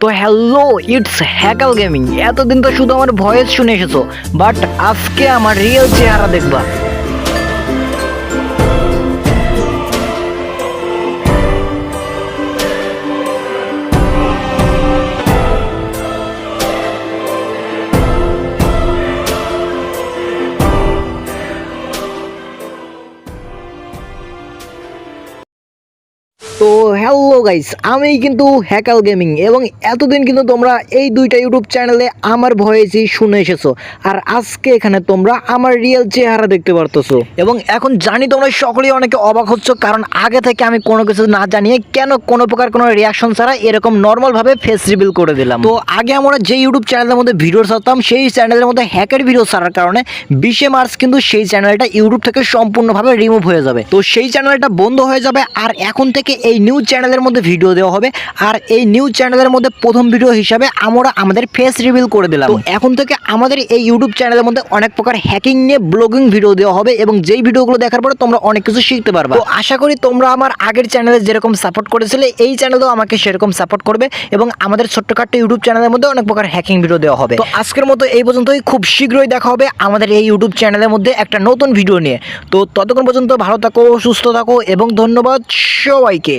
তো hello it's হ্যাকাল gaming এতদিন তো শুধু আমার ভয়েস শুনে এসেছ বাট আজকে আমার রিয়েল চেহারা দেখবা। তো হ্যালো গাইস আমি কিন্তু হ্যাকাল গেমিং এবং এতদিন কিন্তু তোমরা এই দুইটা ইউটিউব চ্যানেলে আমার ভয়েসই শুনে এসেছ। আর আজকে এখানে তোমরা আমার রিয়েল চেহারা দেখতে পারতেছো। এবং এখন জানি তোমরা সকলেই অনেকে অবাক হচ্ছ, কারণ আগে থেকে আমি কোনো কিছু না জানিয়ে কেন কোনো প্রকার কোনো রিয়াকশন ছাড়া এরকম নর্মালভাবে ফেস রিভিল করে দিলাম। তো আগে আমরা যে ইউটিউব চ্যানেলের মধ্যে ভিডিও ছাড়তাম, সেই চ্যানেলের মধ্যে হ্যাকের ভিডিও ছাড়ার কারণে বিশে মার্চ কিন্তু সেই চ্যানেলটা ইউটিউব থেকে সম্পূর্ণভাবে রিমুভ হয়ে যাবে। তো সেই চ্যানেলটা বন্ধ হয়ে যাবে, আর এখন থেকে এই নিউজ চ্যানেলের মধ্যে ভিডিও দেওয়া হবে। আর এই নিউজ চ্যানেলের মধ্যে প্রথম ভিডিও হিসাবে আমরা আমাদের ফেস রিভিল করে দিলাম। এখন থেকে আমাদের এই ইউটিউব চ্যানেলের মধ্যে অনেক প্রকার হ্যাকিং নিয়ে ব্লগিং ভিডিও দেওয়া হবে এবং যেই ভিডিওগুলো দেখার পরে তোমরা অনেক কিছু শিখতে পারবে। তো আশা করি তোমরা আমার আগের চ্যানেলে যেরকম সাপোর্ট করেছিলে, এই চ্যানেলেও আমাকে সেরকম সাপোর্ট করবে এবং আমাদের ছোট্টখাট্ট ইউটিউব চ্যানেলের মধ্যে অনেক প্রকার হ্যাকিং ভিডিও দেওয়া হবে। তো আজকের মতো এই পর্যন্তই। খুব শীঘ্রই দেখা হবে আমাদের এই ইউটিউব চ্যানেলের মধ্যে একটা নতুন ভিডিও নিয়ে। তো ততক্ষণ পর্যন্ত ভালো থাকো, সুস্থ থাকো এবং ধন্যবাদ সবাইকে।